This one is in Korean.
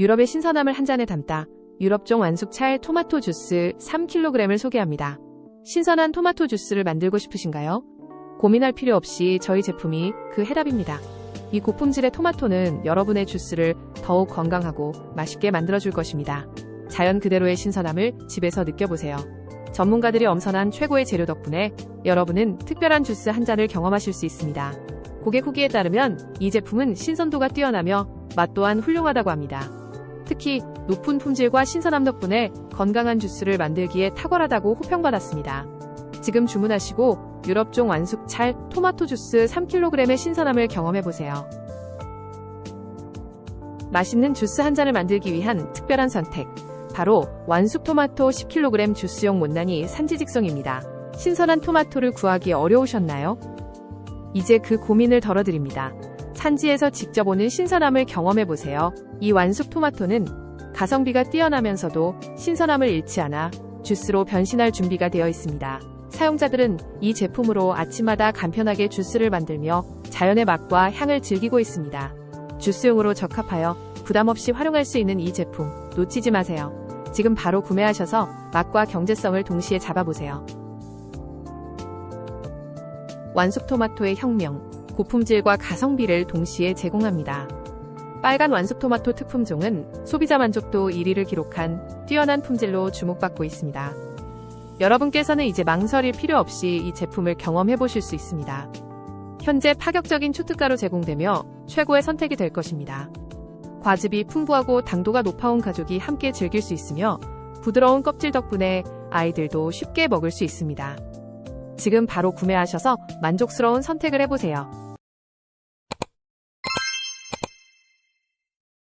유럽의 신선함을 한 잔에 담다 유럽종 완숙찰 토마토 주스 3kg을 소개합니다. 신선한 토마토 주스를 만들고 싶으신가요? 고민할 필요 없이 저희 제품이 그 해답입니다. 이 고품질의 토마토는 여러분의 주스를 더욱 건강하고 맛있게 만들어줄 것입니다. 자연 그대로의 신선함을 집에서 느껴보세요. 전문가들이 엄선한 최고의 재료 덕분에 여러분은 특별한 주스 한 잔을 경험하실 수 있습니다. 고객 후기에 따르면 이 제품은 신선도가 뛰어나며 맛 또한 훌륭하다고 합니다. 특히 높은 품질과 신선함 덕분에 건강한 주스를 만들기에 탁월하다고 호평받았습니다. 지금 주문하시고 유럽종 완숙찰 토마토 주스 3kg의 신선함을 경험해보세요. 맛있는 주스 한 잔을 만들기 위한 특별한 선택. 바로 완숙 토마토 10kg 주스용 못난이 산지 직송입니다. 신선한 토마토를 구하기 어려우셨나요? 이제 그 고민을 덜어드립니다. 산지에서 직접 오는 신선함을 경험해보세요. 이 완숙 토마토는 가성비가 뛰어나면서도 신선함을 잃지 않아 주스로 변신할 준비가 되어 있습니다. 사용자들은 이 제품으로 아침마다 간편하게 주스를 만들며 자연의 맛과 향을 즐기고 있습니다. 주스용으로 적합하여 부담 없이 활용할 수 있는 이 제품 놓치지 마세요. 지금 바로 구매하셔서 맛과 경제성을 동시에 잡아보세요. 완숙 토마토의 혁명, 고품질과 가성비를 동시에 제공합니다. 빨간 완숙 토마토 특품종은 소비자 만족도 1위를 기록한 뛰어난 품질로 주목받고 있습니다. 여러분께서는 이제 망설일 필요 없이 이 제품을 경험해 보실 수 있습니다. 현재 파격적인 초특가로 제공되며 최고의 선택이 될 것입니다. 과즙이 풍부하고 당도가 높아온 가족이 함께 즐길 수 있으며 부드러운 껍질 덕분에 아이들도 쉽게 먹을 수 있습니다. 지금 바로 구매하셔서 만족스러운 선택을 해보세요.